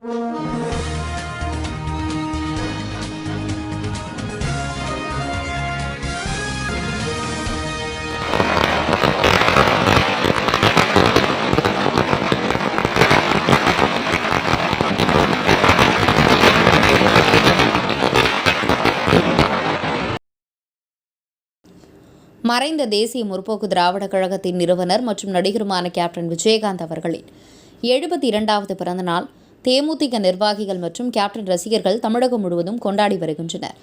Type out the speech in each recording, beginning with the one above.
மறைந்த தேசிய முற்போக்கு திராவிட கழகத்தின் நிறுவனர் மற்றும் நடிகருமான கேப்டன் விஜயகாந்த் அவர்களின் எழுபத்தி இரண்டாவது பிறந்தநாள் தேமுதிக நிர்வாகிகள் மற்றும் கேப்டன் ரசிகர்கள் தமிழகம் முழுவதும் கொண்டாடி வருகின்றனர்.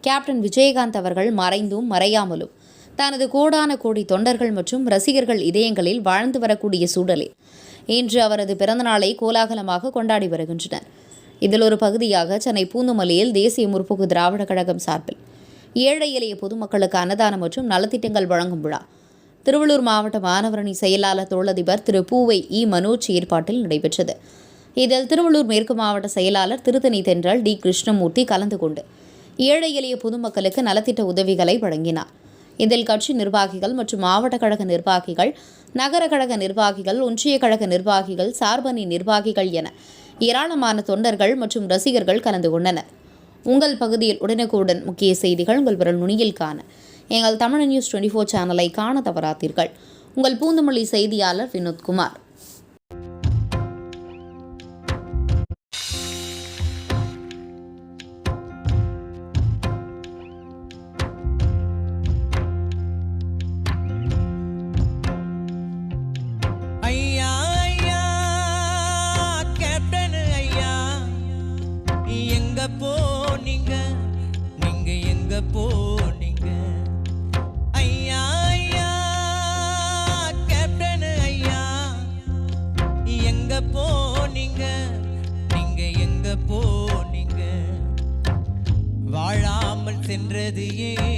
கேப்டன் விஜயகாந்த் அவர்கள் மறைந்தும் மறையாமலும் தனது கோடான கோடி தொண்டர்கள் மற்றும் ரசிகர்கள் இதயங்களில் வாழ்ந்து வரக்கூடிய சூழலில் இன்று அவரது பிறந்தநாளை கோலாகலமாக கொண்டாடி வருகின்றனர். இதில் ஒரு பகுதியாக சென்னை பூந்தமல்லியில் தேசிய முற்போக்கு திராவிட கழகம் சார்பில் ஏழை எளிய பொதுமக்களுக்கு அன்னதானம் மற்றும் நலத்திட்டங்கள் வழங்கும் விழா. திருவள்ளூர் மாவட்ட மாணவரணி செயலாளர் தொழிலதிபர் திரு பூவை இ. மனோஜ் ஏற்பாட்டில் நடைபெற்றது. இதில் திருவள்ளூர் மேற்கு மாவட்ட செயலாளர் திருத்தணி தென்றல் டி கிருஷ்ணமூர்த்தி கலந்து கொண்டு ஏழை எளிய பொதுமக்களுக்கு நலத்திட்ட உதவிகளை வழங்கினார். இதில் கட்சி நிர்வாகிகள் மற்றும் மாவட்ட கழக நிர்வாகிகள் நகர கழக நிர்வாகிகள் ஒன்றிய கழக நிர்வாகிகள் சார்பணி நிர்வாகிகள் என ஏராளமான தொண்டர்கள் மற்றும் ரசிகர்கள் கலந்து கொண்டனர். உங்கள் பகுதியில் உடனுக்குடன் முக்கிய செய்திகள் உங்கள் விரல் நுனியில் காண எங்கள் தமிழ் நியூஸ் டுவெண்ட்டி ஃபோர் சேனலை காண தவறாதீர்கள். உங்கள் பூந்தமல்லி செய்தியாளர் வினோத்குமார். போனீங்க? நீங்க எங்க போனீங்க? ஐயா ஐயா கேப்டன் ஐயா எங்க போனீங்க? நீங்க எங்க போனீங்க? வாழாமல் சென்றது ஏன்?